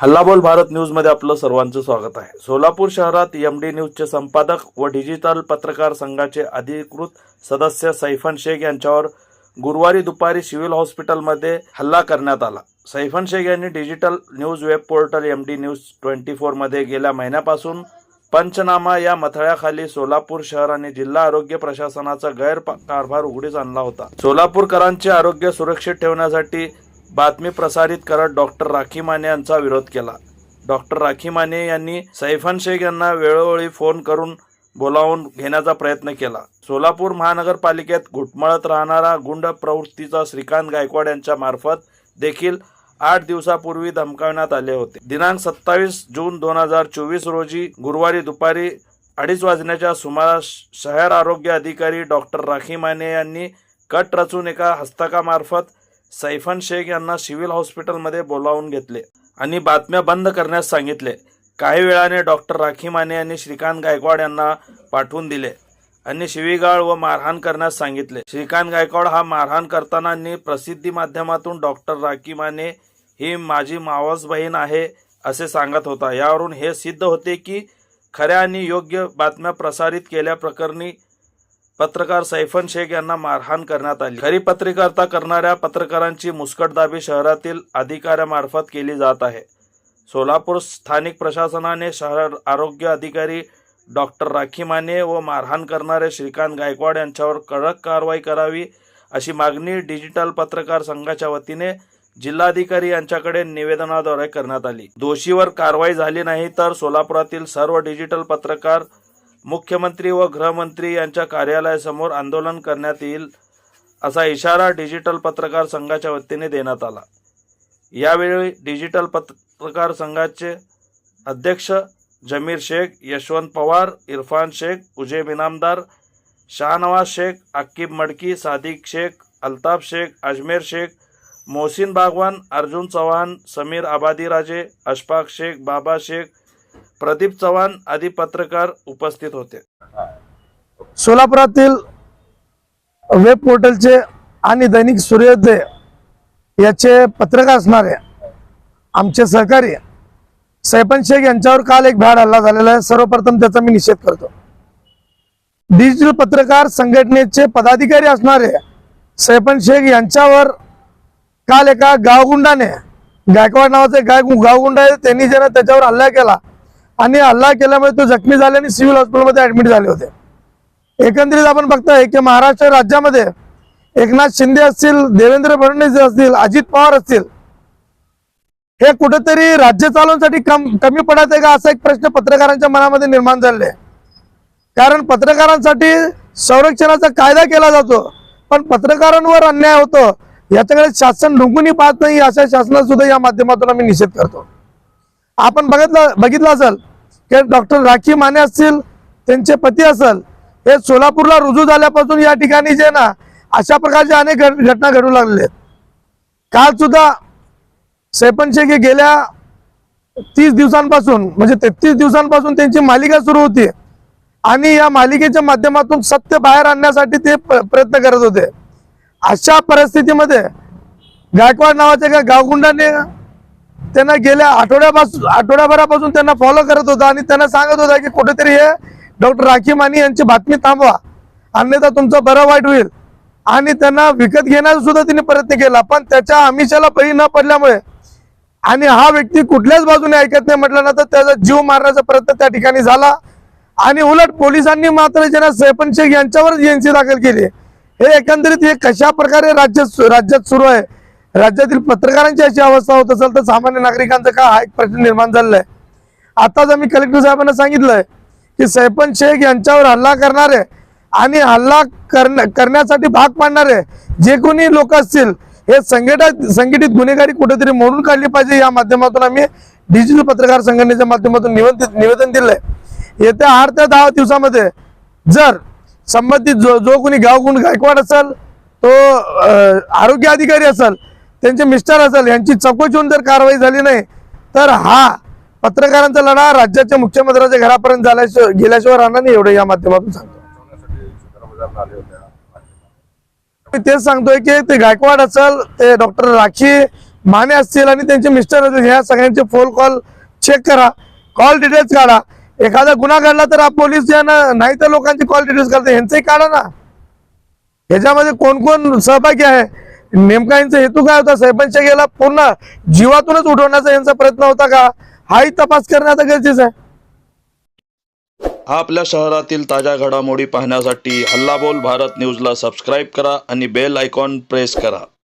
हल्लाबोल भारत न्यूजमध्ये आपलं सर्वांचं स्वागत आहे. सोलापूर शहरात एम डी न्यूजचे संपादक व डिजिटल पत्रकार संघाचे अधिकृत सदस्य सैफन शेख यांच्यावर गुरुवारी दुपारी सिव्हिल हॉस्पिटलमध्ये हल्ला करण्यात आला. सैफन शेख यांनी digital news web portal M D news twenty फोरमध्ये गेल्या महिन्यापासून पंचनामा या मथळ्याखाली सोलापूर शहर आणि जिल्हा आरोग्य प्रशासनाचा गैरकारभार उघडीस आणला होता. सोलापूरकरांचे आरोग्य सुरक्षित ठेवण्यासाठी बातमी प्रसारित करत डॉक्टर राखी माने यांचा विरोध केला. डॉक्टर राखी माने यांनी सैफन शेख यांना वेळोवेळी फोन करून बोलावून घेण्याचा प्रयत्न केला. सोलापूर महानगरपालिकेत घुटमळत राहणारा गुंड प्रवृत्तीचा श्रीकांत गायकवाड यांच्या मार्फत देखील आठ दिवसापूर्वी धमकावण्यात आले होते. दिनांक सत्तावीस जून दोन हजार चोवीस रोजी गुरुवारी दुपारी अडीच वाजण्याच्या सुमारास शहर आरोग्य अधिकारी डॉक्टर राखी माने यांनी कट रचून एका हस्तकामार्फत सैफन शेख यांना सिव्हिल हॉस्पिटलमध्ये बोलावून घेतले आणि बातम्या बंद करण्यास सांगितले. काही वेळाने डॉक्टर राखी माने आणि श्रीकांत गायकवाड यांना पाठवून दिले आणि शिवीगाळ व मारहाण करण्यास सांगितले. श्रीकांत गायकवाड हा मारहाण करताना प्रसिद्धी माध्यमातून डॉक्टर राखी माने ही माझी मावस बहीण आहे असे सांगत होता. यावरून हे सिद्ध होते की खऱ्या आणि योग्य बातम्या प्रसारित केल्याप्रकरणी पत्रकार सैफन शेख यांना मारहाण करण्यात आली. खरी पत्रकारिता करणाऱ्या पत्रकारांची मुस्कटदाबी शहरातील अधिकाऱ्यामार्फत केली जात आहे. सोलापूर स्थानिक प्रशासनाने शहर आरोग्य अधिकारी डॉक्टर राखी माने व मारहाण करणारे श्रीकांत गायकवाड यांच्यावर कडक कारवाई करावी अशी मागणी डिजिटल पत्रकार संघाच्या वतीने जिल्हाधिकारी यांच्याकडे निवेदनाद्वारे करण्यात आली. दोषीवर कारवाई झाली नाही तर सोलापुरातील सर्व डिजिटल पत्रकार मुख्यमंत्री व गृहमंत्री यांच्या कार्यालयासमोर आंदोलन करण्यात येईल असा इशारा डिजिटल पत्रकार संघाच्या वतीने देण्यात आला. यावेळी डिजिटल पत्रकार संघाचे अध्यक्ष जमीर शेख यशवंत पवार इरफान शेख उजेब इनामदार शाहनवाज शेख अक्कीब मडकी सादिक शेख अल्ताफ शेख अजमेर शेख मोहसिन बागवान अर्जुन चव्हाण समीर आबादी राजे अशफाक शेख बाबा शेख प्रदीप चव्हाण आदी पत्रकार उपस्थित होते. सोलापुरातील वेब पोर्टलचे आणि दैनिक सूर्योदय याचे पत्रकार असणारे आमचे सहकारी सैपन शेख यांच्यावर काल एक भ्याड हल्ला झालेला आहे. सर्वप्रथम त्याचा मी निषेध करतो. डिजिटल पत्रकार संघटनेचे पदाधिकारी असणारे सैपन शेख यांच्यावर काल एका गावगुंडाने गायकवाड नावाचे गाय गावगुंड आहे त्यांनी ज्यानं त्याच्यावर हल्ला केला आणि हल्ला केल्यामुळे तो जखमी झाले आणि सिव्हिल हॉस्पिटलमध्ये ऍडमिट झाले होते. एकंदरीत आपण बघताय की महाराष्ट्र राज्यामध्ये एकनाथ शिंदे असतील देवेंद्र फडणवीस असतील अजित पवार असतील हे कुठेतरी राज्य चालवण्यासाठी कम कमी पडत आहे का? असा एक प्रश्न पत्रकारांच्या मनामध्ये निर्माण झालेला आहे. कारण पत्रकारांसाठी संरक्षणाचा कायदा केला जातो पण पत्रकारांवर अन्याय होतो. याच्याकडे शासन ढुंकूनही पाहत नाही अशा शासनात सुद्धा या माध्यमातून आम्ही निषेध करतो. आपण बघितलं बघितलं असेल हे डॉक्टर राखी माने असतील त्यांचे पती असेल हे सोलापूरला रुजू झाल्यापासून या ठिकाणी जे ना अशा प्रकारच्या अनेक घटना घडू लागलेल्या आहेत काल सुद्धा सैपन शेख हे गेल्या तीस दिवसांपासून म्हणजे तेहतीस दिवसांपासून त्यांची मालिका सुरू होती. आणि या मालिकेच्या माध्यमातून सत्य बाहेर आणण्यासाठी ते प्रयत्न करत होते. अशा परिस्थितीमध्ये गायकवाड नावाच्या एका गावगुंडाने त्यांना गेल्या आठवड्यापासून आठवड्याभरापासून त्यांना फॉलो करत होता आणि त्यांना सांगत होता की कुठेतरी हे डॉक्टर राखी मानी यांची बातमी थांबवा. अन्यथा तुमचं बरं वाईट होईल. आणि त्यांना विकत घेण्याचा सुद्धा तिने प्रयत्न केला. पण त्याच्या आमिषाला बळी न पडल्यामुळे आणि हा व्यक्ती कुठल्याच बाजूने ऐकत नाही म्हटल्यानंतर त्याचा जीव मारण्याचा प्रयत्न त्या ठिकाणी झाला. आणि उलट पोलिसांनी मात्र ज्यांना सैपन शेख यांच्यावरच एनसी दाखल केली. हे एकंदरीत हे कशा प्रकारे राज्य राज्यात सुरू आहे? राज्यातील पत्रकारांची अशी अवस्था होत असेल तर सामान्य नागरिकांचा का हा एक प्रश्न निर्माण झालेला आहे आताच आम्ही कलेक्टर साहेबांना सांगितलंय की सैपन शेख यांच्यावर हल्ला करणारे आणि हल्ला करण्या करण्यासाठी भाग पाडणारे जे कोणी लोक असतील हे संघटित संघटित गुन्हेगारी कुठेतरी मोडून काढली पाहिजे या माध्यमातून आम्ही डिजिटल पत्रकार संघटनेच्या माध्यमातून निवेदन निवेदन दिलंय. येत्या आठ ते दहा दिवसामध्ये जर संबंधित जो जो कोणी गावगुंड गायकवाड असेल तो आरोग्य अधिकारी असेल त्यांचे मिस्टर असेल यांची चौकशी होऊन जर कारवाई झाली नाही तर हा पत्रकारांचा लढा राज्याच्या मुख्यमंत्र्यांच्या घरापर्यंत झाल्याशिवाय गेल्याशिवाय राहणार नाही एवढं या माध्यमातून सांगतो. मी तेच सांगतोय की ते गायकवाड असेल ते डॉक्टर राखी माने असतील आणि त्यांचे मिस्टर असतील ह्या सगळ्यांचे फोन कॉल चेक करा कॉल डिटेल्स काढा. एखादा गुन्हा घडला तर पोलीस नाही तर लोकांचे कॉल डिटेल्स काढते. यांचंही काढा ना. ह्याच्यामध्ये कोण कोण सहभागी आहे? नेमका यांचा हेतू काय होता? सरपंच गेला पूर्ण जीवातूनच उठवण्याचा यांचा प्रयत्न होता का? हाही तपास करणे आता गरजेचं आहे. हा आपल्या शहरातील ताज्या घडामोडी पाहण्यासाठी हल्लाबोल भारत न्यूजला सबस्क्राईब करा आणि बेल आयकॉन प्रेस करा.